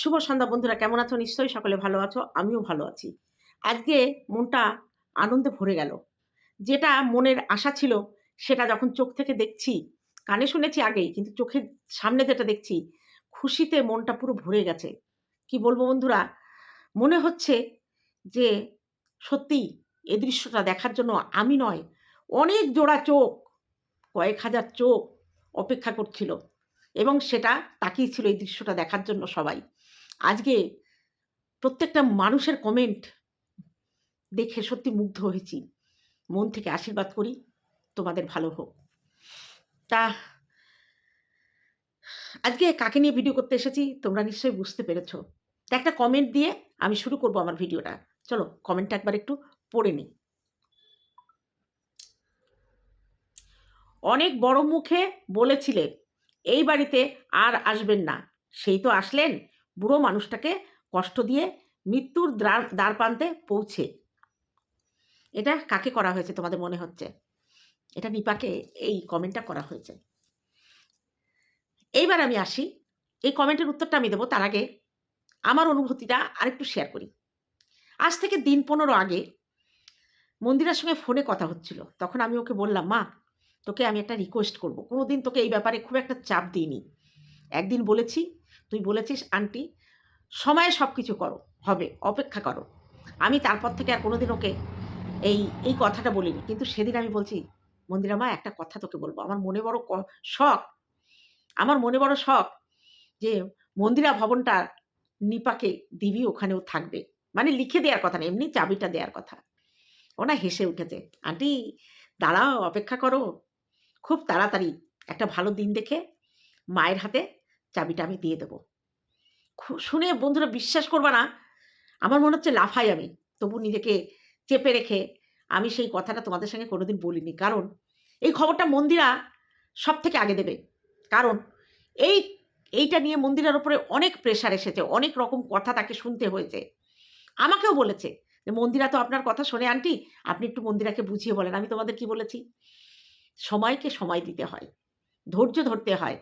শুভ সন্ধ্যা বন্ধুরা, কেমন আছো? নিশ্চয়ই সকলে ভালো আছো, আমিও ভালো আছি। আজকে মনটা আনন্দে ভরে গেল। যেটা মনের আশা ছিল, সেটা যখন চোখ থেকে দেখছি, কানে শুনেছি আগেই, কিন্তু চোখের সামনে যেটা দেখছি, খুশিতে মনটা পুরো ভরে গেছে। কি বলব বন্ধুরা? মনে হচ্ছে যে সত্যি এ দৃশ্যটা দেখার জন্য আমি নয়, অনেক জোড়া চোখ, কয়েক হাজার চোখ অপেক্ষা করছিল। এবং সেটা তাকিয়েছিল এই দৃশ্যটা দেখার জন্য সবাই। আজকে প্রত্যেকটা মানুষের কমেন্ট দেখে সত্যি মুগ্ধ হয়েছি। মন থেকে আশীর্বাদ করি, তোমাদের ভালো হোক। তা, আজকে কাকে নিয়ে ভিডিও করতে এসেছি তোমরা নিশ্চয়ই বুঝতে পেরেছ। তা একটা কমেন্ট দিয়ে আমি শুরু করব আমার ভিডিওটা চলো কমেন্টটা একবার একটু পড়ে নিই। অনেক বড় মুখে বলেছিলে, এই বাড়িতে আর আসবেন না। সেই তো আসলেন? বুড়ো মানুষটাকে কষ্ট দিয়ে মৃত্যুর দ্বার দ্বার প্রান্তে পৌঁছে। এটা কাকে করা হয়েছে তোমাদের মনে হচ্ছে? এটা নিপাকে এই কমেন্টটা করা হয়েছে। এইবার আমি আসি। এই কমেন্টের উত্তরটা আমি দেবো তার আগে আমার অনুভূতিটা আরেকটু শেয়ার করি। আজ থেকে দিন পনেরো আগে মন্দিরের সঙ্গে ফোনে কথা হচ্ছিল। তখন আমি ওকে বললাম, মা, তোকে আমি একটা রিকোয়েস্ট করব। কোনো দিন তোকে এই ব্যাপারে খুব একটা চাপ দিইনি। একদিন বলেছি তুই বলেছিস, আন্টি, সময়ে সব কিছু করো, হবে, অপেক্ষা করো। আমি তারপর থেকে আর কোনোদিন ওকে এই এই কথাটা বলিনি। কিন্তু সেদিন আমি বলছি, মন্দিরা মা, একটা কথা তোকে বলব। আমার মনে বড় শখ, আমার মনে বড় শখ যে মন্দিরা ভবনটা নিপাকে দিবি, ওখানেও থাকবে। মানে লিখে দেওয়ার কথা না, এমনি চাবিটা দেওয়ার কথা। ওনা হেসে উঠেছে, আন্টি, দাঁড়াও, অপেক্ষা করো। খুব তাড়াতাড়ি একটা ভালো দিন দেখে মায়ের হাতে চাবিটা আমি দিয়ে দেবো। শুনে বন্ধুরা বিশ্বাস করবা না, আমার মনে হচ্ছে লাফাই আমি। তবু নিজেকে চেপে রেখে আমি সেই কথাটা তোমাদের সঙ্গে কোনোদিন বলিনি। কারণ এই খবরটা মন্দিরা সব থেকে আগে দেবে। কারণ এই, এইটা নিয়ে মন্দিরের ওপরে অনেক প্রেশার এসেছে, অনেক রকম কথা তাকে শুনতে হয়েছে। আমাকেও বলেছে যে, মন্দিরা তো আপনার কথা শোনে আন্টি, আপনি একটু মন্দিরাকে বুঝিয়ে বলেন। আমি তোমাদের কি বলেছি? সময়কে সময় দিতে হয়, ধৈর্য ধরতে হয়।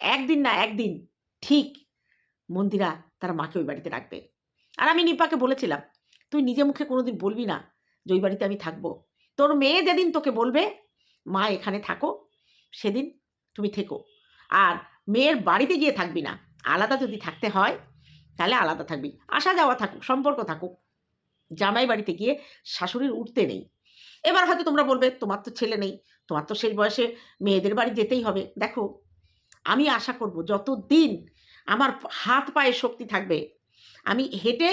একদিন না একদিন, ঠিক মন্দিরা তার মাকে ওই বাড়িতে রাখবে। আর আমি নিপাকে বলেছিলাম, তুই নিজে মুখে কোনোদিন বলবি না যে ওই বাড়িতে আমি থাকব। তোর মেয়ে যেদিন তোকে বলবে, মা এখানে থাকো, সেদিন তুমি থেকো। আর মেয়ের বাড়িতে গিয়ে থাকবি না। আলাদা যদি থাকতে হয়, তাহলে আলাদা থাকবি। আসা যাওয়া থাকুক, সম্পর্ক থাকুক। জামাই বাড়িতে গিয়ে শাশুড়ির উঠতে নেই। এবার হয়তো তোমরা বলবে, তোমার তো ছেলে নেই। তোমার তো সেই বয়সে মেয়েদের বাড়ি যেতেই হবে। দেখো আমি আশা করব যতদিন আমার হাত পায়ে শক্তি থাকবে, আমি হেঁটে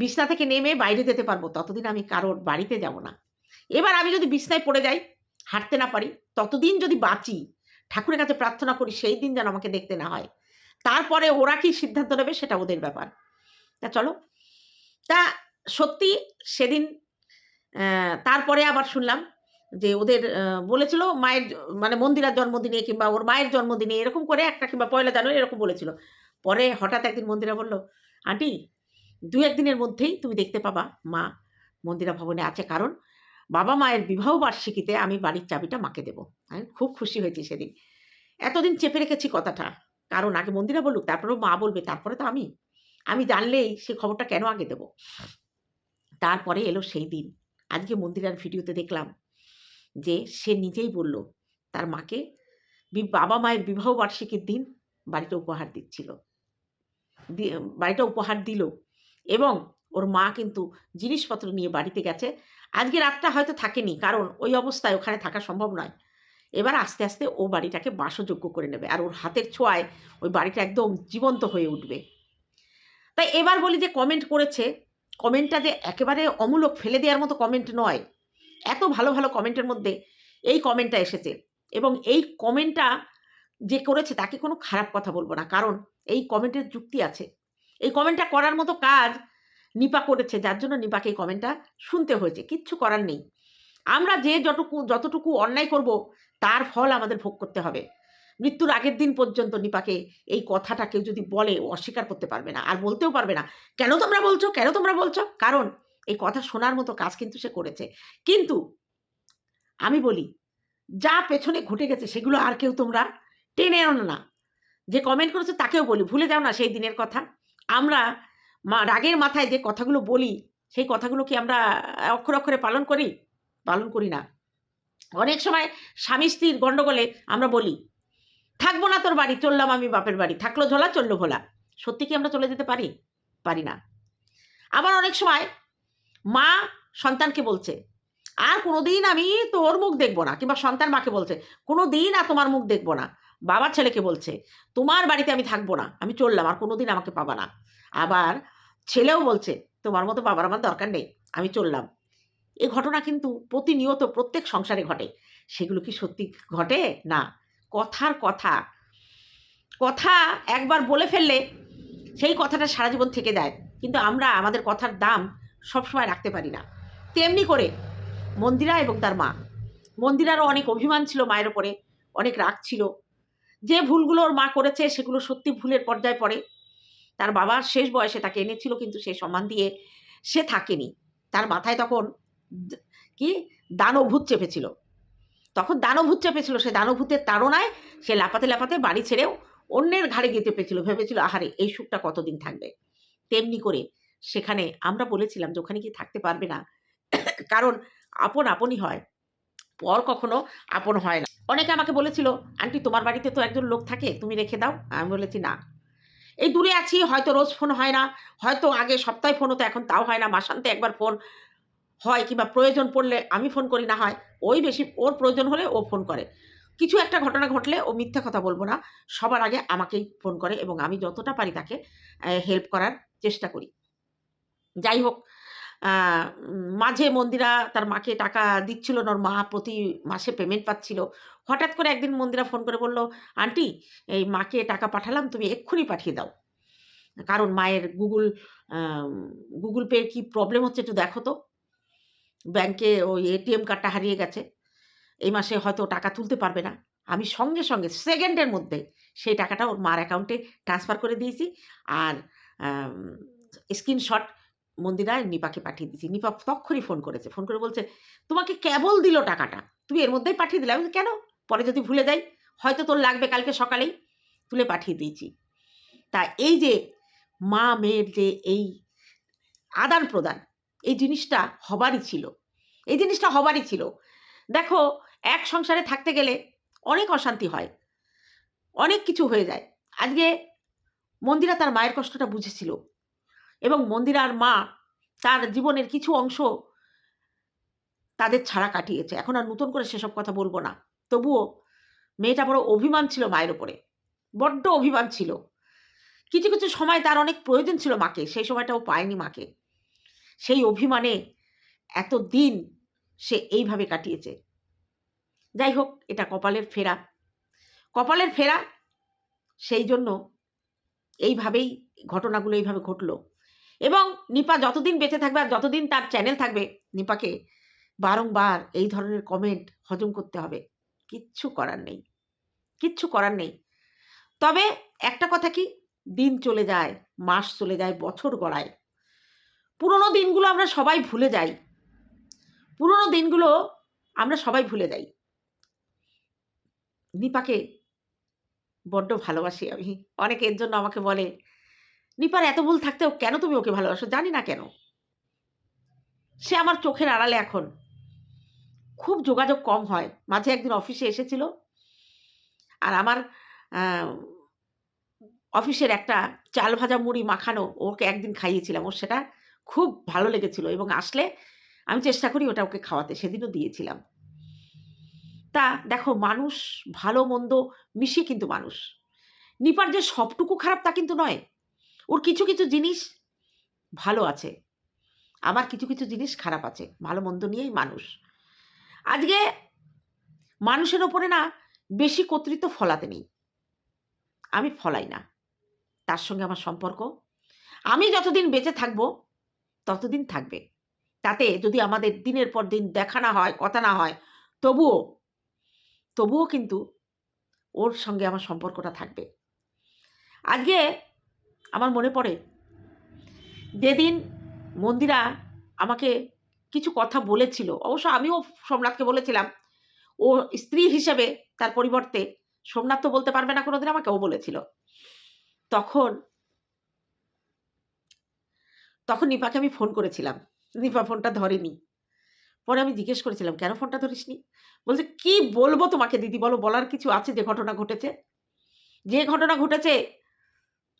বিছনা থেকে নেমে বাইরে যেতে পারব, ততদিন আমি কারোর বাড়িতে যাব না। এবার আমি যদি বিছনায় পড়ে যাই, হাঁটতে না পারি, ততদিন যদি বাঁচি, ঠাকুরের কাছে প্রার্থনা করি সেই দিন যেন আমাকে দেখতে না হয়, তারপরে ওরা কি সিদ্ধান্ত নেবে সেটা ওদের ব্যাপার। তা চলো, তা সত্যি সেদিন তারপরে আবার শুনলাম যে ওদের বলেছিল মায়ের মানে মন্দিরার জন্মদিনে কিংবা ওর মায়ের জন্মদিনে এরকম করে একটা কিংবা পয়লা জানুয়ারি এরকম বলেছিল। পরে হঠাৎ একদিন মন্দিরা বলল, আন্টি, দু একদিনের মধ্যেই তুমি দেখতে পাবা মা মন্দিরা ভবনে আছে কারণ বাবা মায়ের বিবাহ বার্ষিকীতে আমি বাড়ির চাবিটা মাকে দেবো। আমি খুব খুশি হয়েছি সেদিন। এতদিন চেপে রেখেছি কথাটা। কারণ আগে মন্দিরা বলুক, তারপরেও মা বলবে, তারপরে তো আমি। আমি জানলেই সে খবরটা কেন আগে দেবো? তারপরে এলো সেই দিন। আজকে মন্দিরার ভিডিওতে দেখলাম যে সে নিজেই বলল, তার মাকে বাবা মায়ের বিবাহ বার্ষিকীর দিন বাড়িটা উপহার দিচ্ছিল। বাড়িটা উপহার দিল এবং ওর মা কিন্তু জিনিসপত্র নিয়ে বাড়িতে গেছে। আজকে রাতটা হয়তো থাকেনি, কারণ ওই অবস্থায় ওখানে থাকা সম্ভব নয়। এবার আস্তে আস্তে ও বাড়িটাকে বাসযোগ্য করে নেবে আর ওর হাতের ছোঁয়ায় ওই বাড়িটা একদম জীবন্ত হয়ে উঠবে। তাই এবার বলি যে কমেন্ট করেছে। কমেন্টটা যে একেবারে অমূলক ফেলে দেওয়ার মতো কমেন্ট নয়। এত ভালো ভালো কমেন্টের মধ্যে এই কমেন্টটা এসেছে। এবং এই কমেন্টটা যে করেছে তাকে কোনো খারাপ কথা বলব না। কারণ এই কমেন্টের যুক্তি আছে। এই কমেন্টটা করার মতো কাজ নিপা করেছে, যার জন্য নিপাকে এই কমেন্টটা শুনতে হয়েছে। কিচ্ছু করার নেই। আমরা যে যতটুকু যতটুকু অন্যায় করব, তার ফল আমাদের ভোগ করতে হবে। মৃত্যুর আগের দিন পর্যন্ত নিপাকে এই কথাটা কেউ যদি বলে অস্বীকার করতে পারবে না। আর বলতেও পারবে না, কেন তোমরা বলছো? কেন তোমরা বলছো? কারণ এই কথা শোনার মতো কাজ কিন্তু সে করেছে। কিন্তু আমি বলি, যা পেছনে ঘটে গেছে সেগুলো আর কেউ তোমরা টেনে আনো না। যে কমেন্ট করেছে তাকেও বলি, ভুলে যাও না সেই দিনের কথা। আমরা রাগের মাথায় যে কথাগুলো বলি, সেই কথাগুলো কি আমরা অক্ষর অক্ষরে পালন করি? পালন করি না। অনেক সময় স্বামী স্ত্রীর গণ্ডগোলে আমরা বলি, থাকব না তোর বাড়ি, চললাম আমি বাপের বাড়ি। থাকল ঝোলা, চলল ভোলা। সত্যি কি আমরা চলে যেতে পারি? পারি না। আবার অনেক সময় মা সন্তানকে বলছে, আর কোনোদিন আমি তোর মুখ দেখব না। কিংবা সন্তান মাকে বলছে কোনো দিন আর তোমার মুখ দেখব না। বাবা ছেলেকে বলছে, তোমার বাড়িতে আমি থাকব না, আমি চললাম, আর কোনোদিন আমাকে পাবা না। আবার ছেলেও বলছে, তোমার মতো বাবার আমার দরকার নেই, আমি চললাম। এ ঘটনা কিন্তু প্রতিনিয়ত প্রত্যেক সংসারে ঘটে। সেগুলো কি সত্যি ঘটে? না। কথার কথা। কথা একবার বলে ফেললে সেই কথাটা সারা জীবন থেকে যায়। কিন্তু আমরা আমাদের কথার দাম সবসময় রাখতে পারি না। তেমনি করে মন্দিরা এবং তার মা। মন্দিরারও অনেক অভিমান ছিল মায়ের ওপরে, অনেক রাগ ছিল। যে ভুলগুলো ওর মা করেছে, সেগুলো সত্যি ভুলের পর্যায়ে পড়ে। তার বাবা শেষ বয়সে তাকে এনেছিল, কিন্তু সে সম্মান দিয়ে সে থাকেনি। তার মাথায় তখন কি? দানভূত চেপেছিল। তখন দানভূত চেপেছিল, সে দানভূতের তাড়নায় সে লাপাতে লাপাতে বাড়ি ছেড়েও অন্যের ঘাড়ে গিয়ে চেপেছিল ভেবেছিল, আহারে, এই সুখটা কতদিন থাকবে? তেমনি করে সেখানে আমরা বলেছিলাম যে ওখানে কি থাকতে পারবে না। কারণ আপন আপনই হয়। পর কখনো আপন হয় না। অনেকে আমাকে বলেছিল, আন্টি, তোমার বাড়িতে তো একজন লোক থাকে, তুমি রেখে দাও। আমি বলেছি, না। এই দূরে আছি, হয়তো রোজ ফোন হয় না, হয়তো আগে সপ্তাহে ফোন হতো, এখন তাও হয় না মাসান্তে একবার ফোন হয় কিংবা প্রয়োজন পড়লে আমি ফোন করি না হয়, ওই বেশি, ওর প্রয়োজন হলে ও ফোন করে। কিছু একটা ঘটনা ঘটলে ও মিথ্যা কথা বলব না, সবার আগে আমাকেই ফোন করে এবং আমি যতটা পারি তাকে হেল্প করার চেষ্টা করি। যাই হোক মাঝে মন্দিরা তার মাকে টাকা দিচ্ছিল না, ওর মা প্রতি মাসে পেমেন্ট পাচ্ছিল। হঠাৎ করে একদিন মন্দিরা ফোন করে বলল আন্টি এই মাকে টাকা পাঠালাম, তুমি এক্ষুনি পাঠিয়ে দাও। কারণ মায়ের গুগল গুগল পে কি প্রবলেম হচ্ছে একটু দেখো তো। ব্যাংকে ওই এটিএম কার্ডটা হারিয়ে গেছে। এই মাসে হয়তো টাকা তুলতে পারবে না। আমি সঙ্গে সঙ্গে সেকেন্ডের মধ্যে সেই টাকাটা ওর মার অ্যাকাউন্টে ট্রান্সফার করে দিয়েছি। আর স্ক্রিনশট মন্দিরা নিপাকে পাঠিয়ে দিয়েছি। নিপা তক্ষণই ফোন করেছে। ফোন করে বলছে, তোমাকে কেবল দিল টাকাটা। তুমি এর মধ্যেই পাঠিয়ে দিলে। আমি কেন? পরে যদি ভুলে যাই, হয়তো তোর লাগবে কালকে সকালেই। তুলে পাঠিয়ে দিয়েছি। তা এই যে মা মেয়ের যে এই আদান প্রদান, এই জিনিসটা হবারই ছিল। এই জিনিসটা হবারই ছিল। দেখো, এক সংসারে থাকতে গেলে অনেক অশান্তি হয়। অনেক কিছু হয়ে যায়। আজকে মন্দিরা তার মায়ের কষ্টটা বুঝেছিল। এবং মন্দিরার মা তার জীবনের কিছু অংশ তাদের ছাড়া কাটিয়েছে। এখন আর নতুন করে সেসব কথা বলব না। তবুও মেয়েটা বড় অভিমান ছিল মায়ের ওপরে বড্ড অভিমান ছিল। কিছু কিছু সময় তার অনেক প্রয়োজন ছিল মাকে। সেই সময়টাও পায়নি মাকে। সেই অভিমানে এত দিন সে এইভাবে কাটিয়েছে। যাই হোক, এটা কপালের ফেরা। কপালের ফেরা সেই জন্য এইভাবেই ঘটনাগুলো এইভাবে ঘটলো। এবং নিপা যতদিন বেঁচে থাকবে আর যতদিন তার চ্যানেল থাকবে, নিপাকে বারংবার এই ধরনের কমেন্ট হজম করতে হবে। কিচ্ছু করার নেই। কিচ্ছু করার নেই। তবে একটা কথা কি? দিন চলে যায়, মাস চলে যায়, বছর গড়ায়। পুরোনো দিনগুলো আমরা সবাই ভুলে যাই। পুরোনো দিনগুলো আমরা সবাই ভুলে যাই। নিপাকে বড্ড ভালোবাসি আমি। অনেকে এর জন্য আমাকে বলে নিপার এত ভুল থাকতেও কেন তুমি ওকে ভালোবাসো? জানি না কেন। সে আমার চোখের আড়ালে এখন। খুব যোগাযোগ কম হয়। মাঝে একদিন অফিসে এসেছিল। আর আমার অফিসের একটা চাল ভাজা মুড়ি মাখানো ওকে একদিন খাইয়েছিলাম। ওর সেটা খুব ভালো লেগেছিল এবং আসলে আমি চেষ্টা করি ওটা ওকে খাওয়াতে। সেদিনও দিয়েছিলাম। তা দেখো, মানুষ ভালো মন্দ মিশিয়ে কিন্তু মানুষ। নিপার যে সবটুকু খারাপ তা কিন্তু নয়। ওর কিছু কিছু জিনিস ভালো আছে। আবার কিছু কিছু জিনিস খারাপ আছে। ভালো মন্দ নিয়েই মানুষ। আজকে মানুষের ওপরে না বেশি কর্তৃত্ব ফলাতে নেই। আমি ফলাই না। তার সঙ্গে আমার সম্পর্ক। আমি যতদিন বেঁচে থাকব, ততদিন থাকবে। তাতে যদি আমাদের দিনের পর দিন দেখা না হয়, কথা না হয়, তবুও তবুও কিন্তু ওর সঙ্গে আমার সম্পর্কটা থাকবে। আজকে আমার মনে পড়ে। যেদিন মন্দিরা আমাকে কিছু কথা বলেছিল, অবশ্য আমিও সোমনাথকে বলেছিলাম, ও স্ত্রী হিসেবে তার পরিবর্তে সোমনাথ তো বলতে পারবে না কোনোদিন, আমাকে ও বলেছিল। তখন তখন নিপাকে আমি ফোন করেছিলাম। নিপা ফোনটা ধরেনি। পরে আমি জিজ্ঞেস করেছিলাম, কেন ফোনটা ধরিসনি? বলছে, কি বলব তোমাকে দিদি, বলো, বলার কিছু আছে যে ঘটনা ঘটেছে? যে ঘটনা ঘটেছে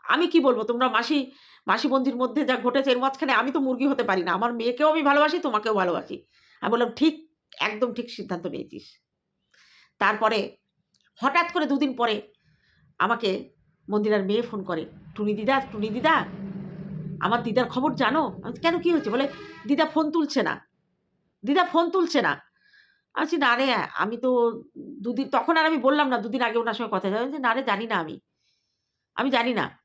আমি কি বলব? তোমরা মাসি মাসি বন্দির মধ্যে যা ঘটেছে এর মাঝখানে আমি তো মুরগি হতে পারি না। আমার মেয়েকেও আমি ভালোবাসি তোমাকেও ভালোবাসি। আমি বললাম ঠিক একদম ঠিক সিদ্ধান্ত নিয়েছিস। তারপরে হঠাৎ করে দুদিন পরে আমাকে মন্দিরার মেয়ে ফোন করে টুনি দিদা টুনি দিদা আমার দিদার খবর জানো? কেন কি হয়েছে? বলে দিদা ফোন তুলছে না। দিদা ফোন তুলছে না? বলছি, না রে আমি তো দুদিন তখন আর আমি বললাম না দুদিন আগে ওনার সঙ্গে কথা যায় না রে জানি না আমি। আমি জানি না।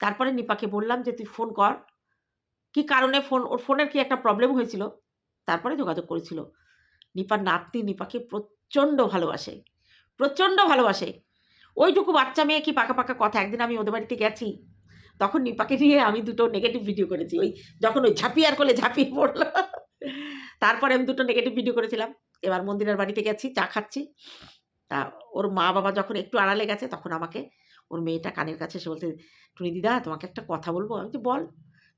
তারপরে নিপাকে বললাম যে, তুই ফোন কর। কি কারণে ফোন ওর ফোনের কি একটা প্রবলেম হয়েছিল? তারপরে যোগাযোগ করেছিল। নিপার নাতনি নিপাকে প্রচণ্ড ভালোবাসে প্রচণ্ড ভালোবাসে। ওইটুকু বাচ্চা মেয়ে কি পাকা পাকা কথা? একদিন আমি ওদের বাড়িতে গেছি, তখন নিপাকে নিয়ে আমি দুটো নেগেটিভ ভিডিও করেছি। ওই যখন ওই ঝাঁপিয়ার কোলে ঝাঁপিয়ে পড়ল। তারপরে আমি দুটো নেগেটিভ ভিডিও করেছিলাম। এবার মন্দিরের বাড়িতে গেছি, চা খাচ্ছি। তা ওর মা বাবা যখন একটু আড়ালে গেছে, তখন আমাকে ওর মেয়েটা কানের কাছে এসে বলছে, টুনি দিদা, তোমাকে একটা কথা বলব? আমি যে বল।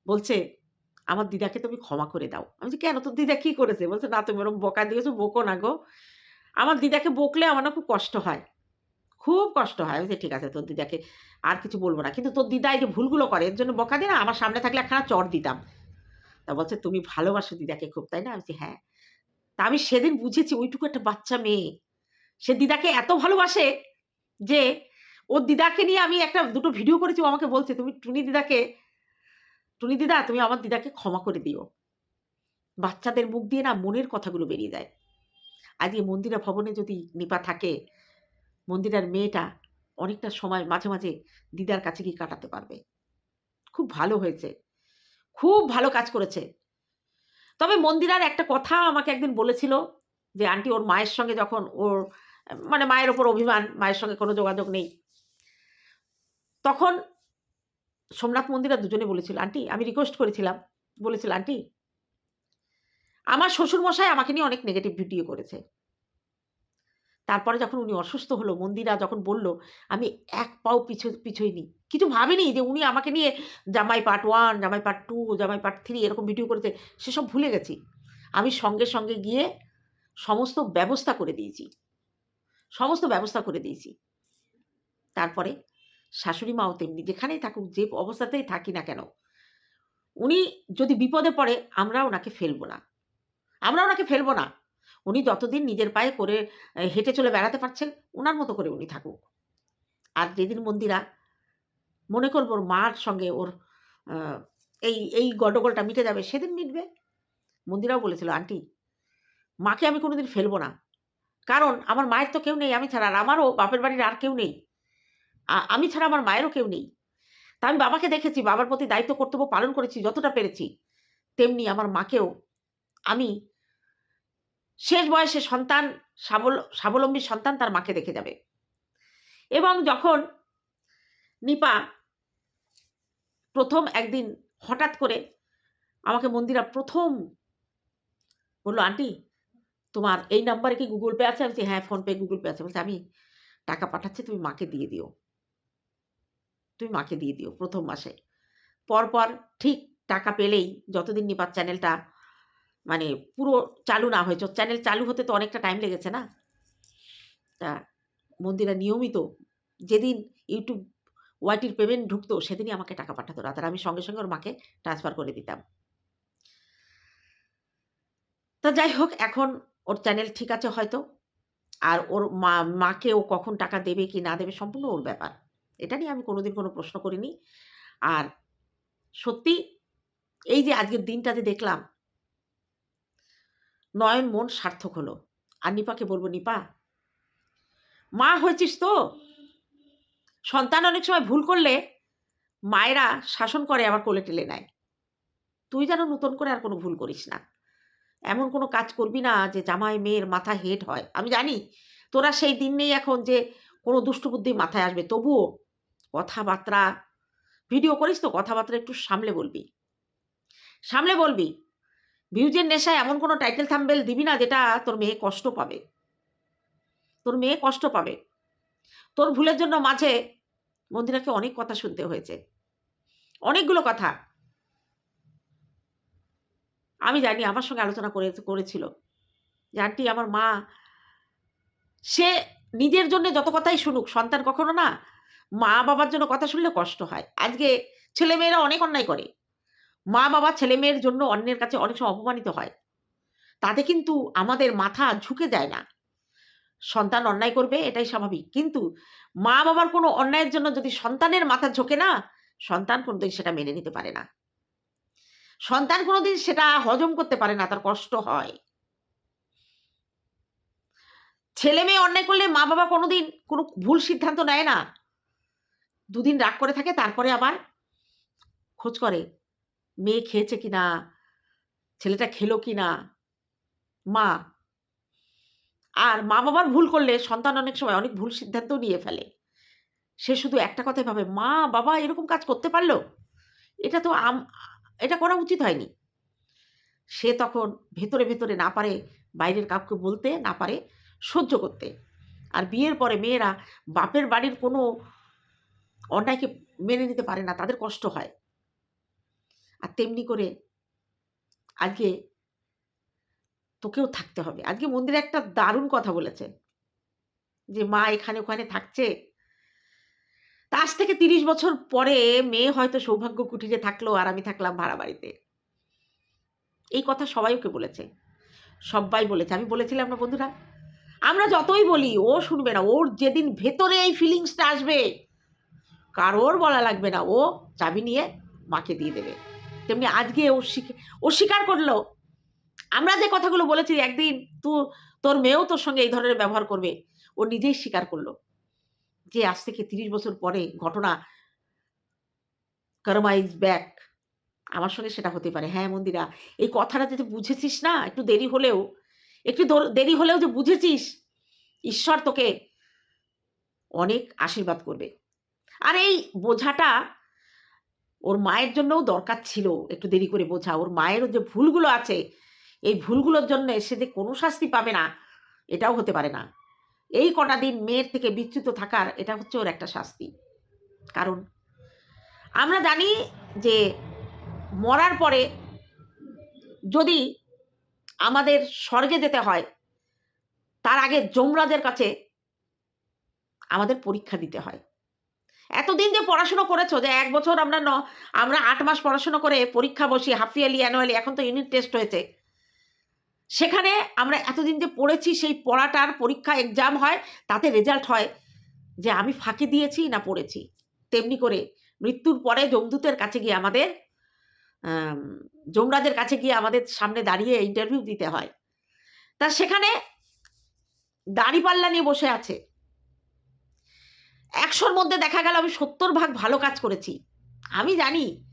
বলছে, আমার দিদাকে তুমি ক্ষমা করে দাও। আমি যে কেন? তোর দিদা কী করেছে? বলছে, না, তুমি ওরকম বকা দিয়েছ, বকো না গো। আমার দিদাকে বকলে আমার না খুব কষ্ট হয়, খুব কষ্ট হয়। আমি যে ঠিক আছে, তোর দিদাকে আর কিছু বলব না। কিন্তু তোর দিদা এই যে ভুলগুলো করে, এর জন্য বকা দিয়ে না আমার সামনে থাকলে একখানা চর দিতাম। তা বলছে, তুমি ভালোবাসো দিদাকে খুব, তাই না? আমি বলছি হ্যাঁ। তা আমি সেদিন বুঝেছি, ওইটুকু একটা বাচ্চা মেয়ে। সে দিদাকে এত ভালোবাসে যে ওর দিদাকে নিয়ে আমি একটা দুটো ভিডিও করেছি, ও আমাকে বলছে, তুমি টুনি দিদাকে, টুনি দিদা, তুমি আমার দিদাকে ক্ষমা করে দিও। বাচ্চাদের মুখ দিয়ে না মনের কথাগুলো বেরিয়ে যায়। আজকে মন্দিরা ভবনে যদি নিপা থাকে, মন্দিরার মেয়েটা অনেকটা সময় মাঝে মাঝে দিদার কাছে গিয়ে কাটাতে পারবে। খুব ভালো হয়েছে। খুব ভালো কাজ করেছে। তবে মন্দিরার একটা কথা আমাকে একদিন বলেছিল যে, আন্টি, ওর মায়ের সঙ্গে যখন ওর মানে মায়ের ওপর অভিমান, মায়ের সঙ্গে কোনো যোগাযোগ নেই। তখন সোমনাথ মন্দিরা দুজনে বলেছিল, আন্টি, আমি রিকোয়েস্ট করেছিলাম। বলেছিল, আন্টি, আমার শ্বশুরমশাই আমাকে নিয়ে অনেক নেগেটিভ ভিডিও করেছে। তারপরে যখন উনি অসুস্থ হলো, মন্দিরা যখন বলল, আমি এক পাও পিছু, পিছুইনি। কিছু ভাবিনি যে উনি আমাকে নিয়ে Jamai part one Jamai part two Jamai part three এরকম ভিডিও করেছে, সেসব ভুলে গেছি। আমি সঙ্গে সঙ্গে গিয়ে সমস্ত ব্যবস্থা করে দিয়েছি। সমস্ত ব্যবস্থা করে দিয়েছি। তারপরে শাশুড়ি মাও তেমনি, যেখানেই থাকুক, যে অবস্থাতেই থাকি না কেন, উনি যদি বিপদে পড়ে আমরা ওনাকে ফেলব না। আমরা ওনাকে ফেলব না। উনি যতদিন নিজের পায়ে করে হেঁটে চলে বেড়াতে পারছেন ওনার মতো করে উনি থাকুক। আর যেদিন মন্দিরা মনে করব ওর মার সঙ্গে ওর এই এই গণ্ডগোলটা মিটে যাবে, সেদিন মিটবে। মন্দিরাও বলেছিল, আন্টি, মাকে আমি কোনোদিন ফেলব না। কারণ আমার মায়ের তো কেউ নেই, আমি ছাড়া, আর আমারও বাপের বাড়ির আর কেউ নেই। আমি ছাড়া আমার মায়েরও কেউ নেই। তা আমি বাবাকে দেখেছি, বাবার প্রতি দায়িত্ব, কর্তব্য পালন করেছি, যতটা পেরেছি। তেমনি আমার মাকেও। আমি শেষ বয়সে সন্তান স্বাবল স্বাবলম্বী সন্তান তার মাকে দেখে যাবে। এবং যখন নিপা প্রথম একদিন হঠাৎ করে আমাকে মন্দিরা প্রথম বলল, আন্টি, তোমার এই নাম্বারে কি গুগল পে আছে? আমি হ্যাঁ ফোনপে গুগল পে আছে। বলছে, আমি টাকা পাঠাচ্ছি, তুমি মাকে দিয়ে দিও। তুমি মাকে দিয়ে দিও প্রথম মাসে। পরপর ঠিক টাকা পেলেই যতদিন নিপাত চ্যানেলটা মানে পুরো চালু না হয়েছে, চ্যানেল চালু হতে তো অনেকটা টাইম লেগেছে না? তা মন্দিরা নিয়মিত যেদিন ইউটিউব ওয়াইটির পেমেন্ট ঢুকতো সেদিনই আমাকে টাকা পাঠাতো রাত আর আমি সঙ্গে সঙ্গে ওর মাকে ট্রান্সফার করে দিতাম। তা যাই হোক, এখন ওর চ্যানেল ঠিক আছে হয়তো। আর ওর মা, মাকে ও কখন টাকা দেবে কি না দেবে সম্পূর্ণ ওর ব্যাপার। এটা নিয়ে আমি কোনোদিন কোনো প্রশ্ন করিনি। আর সত্যি এই যে আজকের দিনটা যে দেখলাম, নয়ন মন সার্থক হলো। আর নিপাকে বলব, নিপা, মা হয়েছিস তো? সন্তান অনেক সময় ভুল করলে মায়েরা শাসন করে, আবার কোলে টেলে নেয়। তুই যেন নতুন করে আর কোনো ভুল করিস না। এমন কোনো কাজ করবি না যে জামাই মেয়ের মাথা হেট হয়। আমি জানি তোরা সেই দিন নেই এখন যে কোনো দুষ্টু বুদ্ধি মাথায় আসবে, তবুও কথাবার্তা ভিডিও করিস তো, কথাবার্তা একটু সামলে বলবি। সামলে বলবি ভিউজের নেশায় এমন কোনো টাইটেল থাম্বেল দিবি না যেটা তোর মেয়ে কষ্ট পাবে। তোর মেয়ে কষ্ট পাবে। তোর ভুলের জন্য মাঝে মন্দিরাকে অনেক কথা শুনতে হয়েছে। অনেকগুলো কথা। আমি জানি আমার সঙ্গে আলোচনা করে, করেছিল। যে আন্টি আমার মা, সে নিজের জন্য যত কথাই শুনুক, সন্তান কখনো না মা বাবার জন্য কথা শুনলে কষ্ট হয়। আজকে ছেলেমেয়েরা অনেক অন্যায় করে। মা বাবা ছেলেমেয়ের জন্য অন্যের কাছে অনেক সময় অপমানিত হয়। তাতে কিন্তু আমাদের মাথা ঝুঁকে যায় না। সন্তান অন্যায় করবে, এটাই স্বাভাবিক। কিন্তু মা বাবার কোনো অন্যায়ের জন্য যদি সন্তানের মাথা ঝোঁকে না, সন্তান কোনোদিন সেটা মেনে নিতে পারে না। সন্তান কোনোদিন সেটা হজম করতে পারে না, তার কষ্ট হয়। ছেলে মেয়ে অন্যায় করলে মা বাবা কোনোদিন কোনো ভুল সিদ্ধান্ত নেয় না। দুদিন রাগ করে থাকে, তারপরে আবার খোঁজ করে, মেয়ে খেয়েছে কিনা? ছেলেটা খেলো কিনা? মা। আর মা বাবার ভুল করলে সন্তান অনেক সময় অনেক ভুল সিদ্ধান্ত নিয়ে ফেলে। সে শুধু একটা কথাই ভাবে, মা বাবা এরকম কাজ করতে পারল? এটা তো আম, এটা করা উচিত হয়নি। সে তখন ভেতরে ভেতরে না পারে, বাইরের কাউকে বলতে না পারে, সহ্য করতে। আর বিয়ের পরে মেয়েরা বাপের বাড়ির কোনো অন্যায়কে মেনে নিতে পারে না, তাদের কষ্ট হয়। আর তেমনি করে আজকে তোকেও থাকতে হবে। আজকে মন্দিরে একটা দারুণ কথা বলেছে যে, মা এখানে ওখানে থাকছে। আজ থেকে তিরিশ বছর পরে মেয়ে হয়তো সৌভাগ্য কুটিরে থাকল আর আমি থাকলাম ভাড়া বাড়িতে। এই কথা সবাই ওকে বলেছে। সবাই বলেছে। আমি বলেছিলাম না বন্ধুরা, আমরা যতই বলি, ও শুনবে না। ওর যেদিন ভেতরে এই ফিলিংসটা আসবে কারোর বলা লাগবে না, ও চাবি নিয়ে মাকে দিয়ে দেবে। তেমনি আজকে ও শিখে ও স্বীকার করল। আমরা যে কথাগুলো বলেছি, একদিন তু, তোর মেয়েও তোর সঙ্গে এই ধরনের ব্যবহার করবে। ও নিজেই স্বীকার করল যে আজ থেকে তিরিশ বছর পরে ঘটনা কর্মা ইজ ব্যাক আমার সঙ্গে সেটা হতে পারে। হ্যাঁ মন্দিরা, এই কথাটা যে তুই বুঝেছিস না, একটু দেরি হলেও, একটু দেরি হলেও যে বুঝেছিস, ঈশ্বর তোকে অনেক আশীর্বাদ করবে। আর এই বোঝাটা ওর মায়ের জন্যও দরকার ছিল, একটু দেরি করে বোঝা। ওর মায়েরও যে ভুলগুলো আছে, এই ভুলগুলোর জন্য সে যে কোনো শাস্তি পাবে না, এটাও হতে পারে না। এই কটা দিন মেয়ের থেকে বিচ্যুত থাকার, এটা হচ্ছে ওর একটা শাস্তি। কারণ আমরা জানি যে মরার পরে যদি আমাদের স্বর্গে যেতে হয়, তার আগে যমরাজের কাছে আমাদের পরীক্ষা দিতে হয়। এতদিন যে পড়াশুনো করেছ যে এক বছর আমরা ন, আমরা আট মাস পড়াশুনো করে পরীক্ষা বসি হাফ ইয়ারলি অ্যানুয়ালি এখন তো ইউনিট টেস্ট হয়েছে। সেখানে আমরা এতদিন যে পড়েছি, সেই পড়াটার পরীক্ষা এক্সাম হয়, তাতে রেজাল্ট হয় যে আমি ফাঁকি দিয়েছি না পড়েছি। তেমনি করে মৃত্যুর পরে যমদূতের কাছে গিয়ে আমাদের যমরাজের কাছে গিয়ে আমাদের সামনে দাঁড়িয়ে ইন্টারভিউ দিতে হয়। তা সেখানে দাড়িপাল্লা নিয়ে বসে আছে। একশোর মধ্যে দেখা গেল আমি সত্তর ভাগ ভালো কাজ করেছি। আমি জানি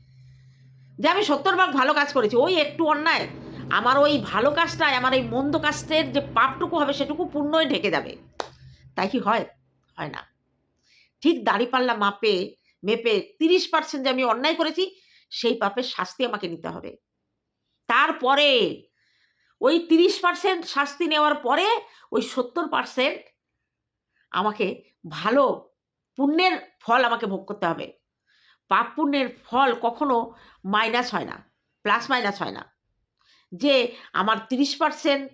যে আমি সত্তর ভাগ ভালো কাজ করেছি। ওই একটু অন্যায়। আমার ওই ভালো কাজটায়, আমার এই মন্দ কাজটের যে পাপটুকু হবে সেটুকু পূর্ণই ঢেকে যাবে। তাই কি হয়? হয় না। ঠিক দাঁড়িপাল্লা মাপে, মেপে তিরিশ পার্সেন্ট যে আমি অন্যায় করেছি, সেই পাপের শাস্তি আমাকে নিতে হবে। তারপরে ওই তিরিশ পার্সেন্ট শাস্তি নেওয়ার পরে ওই সত্তর পার্সেন্ট আমাকে ভালো পুণ্যের ফল আমাকে ভোগ করতে হবে। পাপ পুণ্যের ফল কখনো মাইনাস হয় না, প্লাস মাইনাস হয় না। যে আমার তিরিশ পার্সেন্ট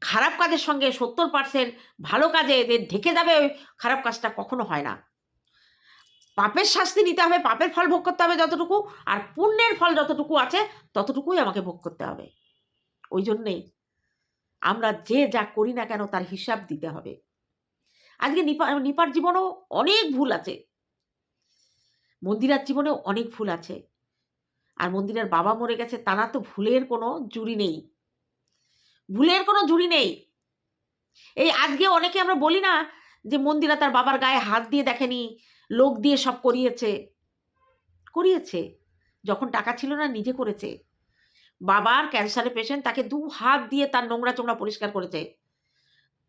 খারাপ কাজের সঙ্গে সত্তর পার্সেন্ট ভালো কাজে এদের ঢেকে যাবে ওই খারাপ কাজটা কখনো হয় না। পাপের শাস্তি নিতে হবে, পাপের ফল ভোগ করতে হবে যতটুকু, আর পুণ্যের ফল যতটুকু আছে ততটুকুই আমাকে ভোগ করতে হবে। ওই জন্যেই আমরা যে যা করি না কেন তার হিসাব দিতে হবে। আজকে নিপা, নিপার জীবনেও অনেক ভুল আছে। মন্দিরার জীবনেও অনেক ভুল আছে। আর মন্দিরের বাবা মরে গেছে, তারা তো ভুলের কোনো জুড়ি নেই। ভুলের কোনো জুড়ি নেই। এই আজকে অনেকে আমরা বলি না যে মন্দিরা তার বাবার গায়ে হাত দিয়ে দেখেনি, লোক দিয়ে সব করিয়েছে। করিয়েছে। যখন টাকা ছিল না, নিজে করেছে। বাবার ক্যান্সারের পেশেন্ট তাকে দু হাত দিয়ে তার নোংরা চোংরা পরিষ্কার করেছে।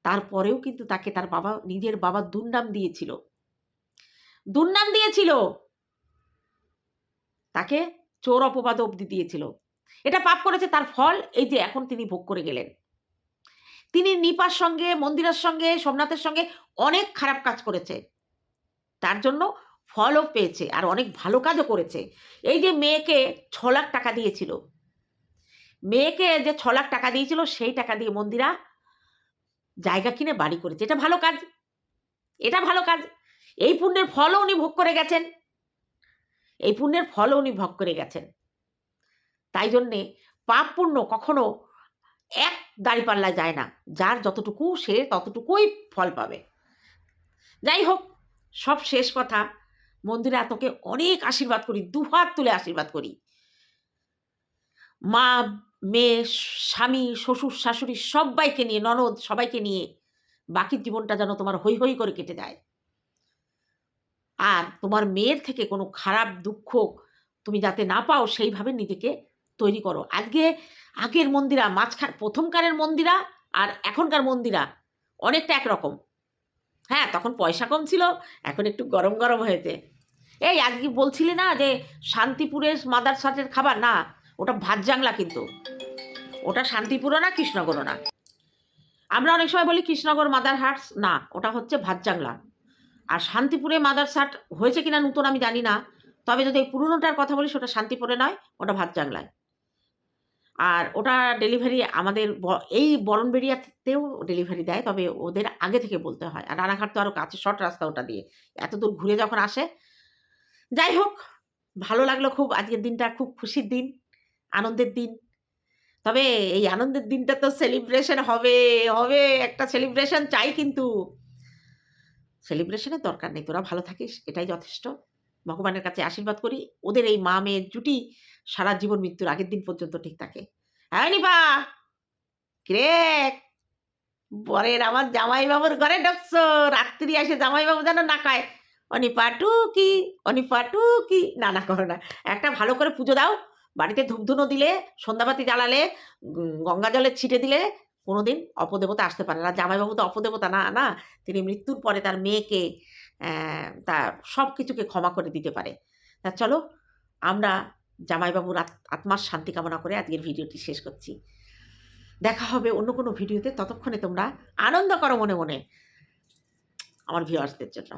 তারপরেও কিন্তু তাকে তার বাবা, নিজের বাবা দুর্নাম দিয়েছিল। দুর্নাম দিয়েছিল! তাকে চোর অপবাদ অবধি দিয়েছিল। এটা পাপ করেছে, তার ফল এই যে এখন তিনি ভোগ করে গেলেন। তিনি নিপার সঙ্গে, মন্দিরের সঙ্গে, সোমনাথের সঙ্গে অনেক খারাপ কাজ করেছে। তার জন্য ফলও পেয়েছে আর অনেক ভালো কাজও করেছে। এই যে মেয়েকে ছ লাখ টাকা দিয়েছিল, মেয়েকে যে ছ লাখ টাকা দিয়েছিল, সেই টাকা দিয়ে মন্দিরা জায়গা কিনে বাড়ি করেছে। এটা ভালো কাজ। এটা ভালো কাজ। এই পুণ্যের ফলও উনি ভোগ করে গেছেন। এই পুণ্যের ফলও উনি ভোগ করে গেছেন। তাই জন্যে পাপ পুণ্য কখনো এক দাঁড়িপাল্লায় যায় না। যার যতটুকু সে ততটুকুই ফল পাবে। যাই হোক, সব শেষ কথা। মন্দিরে তোকে অনেক আশীর্বাদ করি। দুহাত তুলে আশীর্বাদ করি। মা মেয়ে, স্বামী, শ্বশুর, শাশুড়ি সবাইকে নিয়ে, ননদ সবাইকে নিয়ে বাকি জীবনটা যেন তোমার হৈ হৈ করে কেটে যায়। আর তোমার মেয়ের থেকে কোনো খারাপ দুঃখ তুমি যাতে না পাও, সেইভাবে নিজেকে তৈরি করো। আজকে আগের মন্দিরা, মাঝখান, প্রথমকারের মন্দিরা আর এখনকার মন্দিরা অনেকটা একরকম। হ্যাঁ তখন পয়সা কম ছিল, এখন একটু গরম গরম হয়েছে। এই আজকে বলছিলি না যে শান্তিপুরের মাদার সাটের খাবার? না ওটা ভাত জাংলা কিন্তু। ওটা শান্তিপুরও না কৃষ্ণগরও না আমরা অনেক সময় বলি কৃষ্ণগর মাদার হাটস না, ওটা হচ্ছে ভাত জাংলা। আর শান্তিপুরে মাদার সাট হয়েছে কিনা নতুন আমি জানি না, তবে যদি পুরনোটার কথা বলি, সেটা শান্তিপুরে নয়, ওটা ভাত জাংলায়। আর ওটা ডেলিভারি আমাদের এই বরণবেড়িয়াতেও ডেলিভারি দেয়, তবে ওদের আগে থেকে বলতে হয়। আর রানাঘাট তো আরও কাছে, শর্ট রাস্তা ওটা দিয়ে। এত দূর ঘুরে যখন আসে, যাই হোক, ভালো লাগল খুব, আজকের দিনটা খুব খুশির দিন। আনন্দের দিন। তবে এই আনন্দের দিনটা তো সেলিব্রেশন হবে হবে, একটা সেলিব্রেশন চাই কিন্তু। সেলিব্রেশনের দরকার নেই, তোরা ভালো থাকিস, এটাই যথেষ্ট। ভগবানের কাছে আশীর্বাদ করি, ওদের এই মা মেয়ের জুটি সারা জীবন মৃত্যুর আগের দিন পর্যন্ত ঠিক থাকে। হ্যাঁ নিপা? কিরে? বরের আমার জামাইবাবুর ঘরে ঢুকছো, রাত্রি আসে জামাইবাবু যেন না খায়। অনিপাটু কি অনিপাটু কি না না, করো না। একটা ভালো করে পুজো দাও বাড়িতে ধূপধুনো দিলে, সন্ধ্যাবাতি জ্বালালে গঙ্গা জলের ছিটে দিলে কোনোদিন অপদেবতা আসতে পারে না। জামাইবাবু তো অপদেবতা, না না, তিনি মৃত্যুর পরে তার মেয়েকে তার সব কিছুকে ক্ষমা করে দিতে পারে। তা চলো, আমরা জামাইবাবুর আত্মার শান্তি কামনা করে আজকের ভিডিওটি শেষ করছি। দেখা হবে অন্য কোনো ভিডিওতে। ততক্ষণে তোমরা আনন্দ করো মনে মনে, আমার ভিউয়ার্সদের জন্য।